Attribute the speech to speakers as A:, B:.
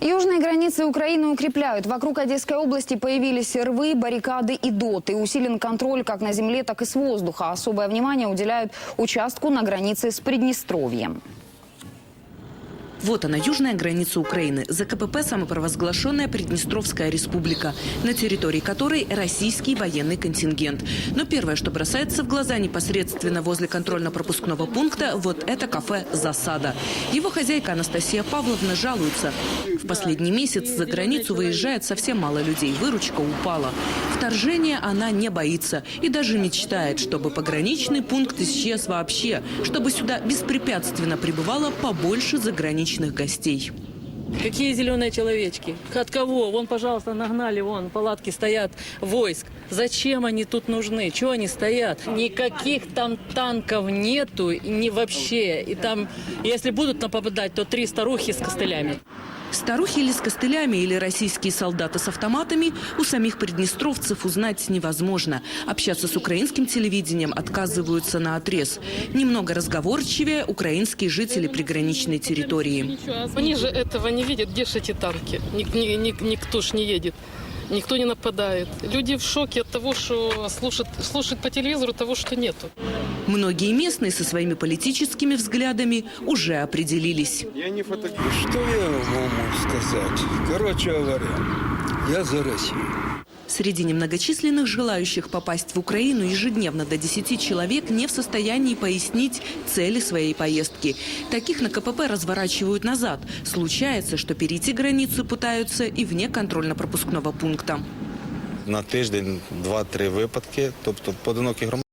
A: Южные границы Украины укрепляют. Вокруг Одесской области появились рвы, баррикады и доты. Усилен контроль как на земле, так и с воздуха. Особое внимание уделяют участку на границе с Приднестровьем.
B: Вот она, южная граница Украины. За КПП самопровозглашенная Приднестровская республика, на территории которой российский военный контингент. Но первое, что бросается в глаза непосредственно возле контрольно-пропускного пункта, вот это кафе «Засада». Его хозяйка Анастасия Павловна жалуется. В последний месяц за границу выезжает совсем мало людей. Выручка упала. Вторжения она не боится и даже мечтает, чтобы пограничный пункт исчез вообще, чтобы сюда беспрепятственно прибывало побольше заграничных гостей.
C: Какие зеленые человечки? От кого? Вон, пожалуйста, нагнали, вон, палатки стоят, войск. Зачем они тут нужны? Чего они стоят? Никаких там танков нету, не вообще. И там, если будут нам попадать, то три старухи с костылями.
B: Старухи или с костылями, или российские солдаты с автоматами у самих приднестровцев узнать невозможно. Общаться с украинским телевидением отказываются на отрез. Немного разговорчивее украинские жители приграничной территории.
D: Они же этого не видят, где же эти танки? Ник- ни- ни- никто ж не едет. Никто не нападает. Люди в шоке от того, что слушают, слушают по телевизору того, что нету.
B: Многие местные со своими политическими взглядами уже определились.
E: Что я могу сказать? Короче говоря, я за Россию.
B: Среди немногочисленных желающих попасть в Украину ежедневно до 10 человек не в состоянии пояснить цели своей поездки. Таких на КПП разворачивают назад. Случается, что перейти границу пытаются и вне контрольно-пропускного пункта.
F: на тиждень два-три випадки. Тобто поодинокі громадяни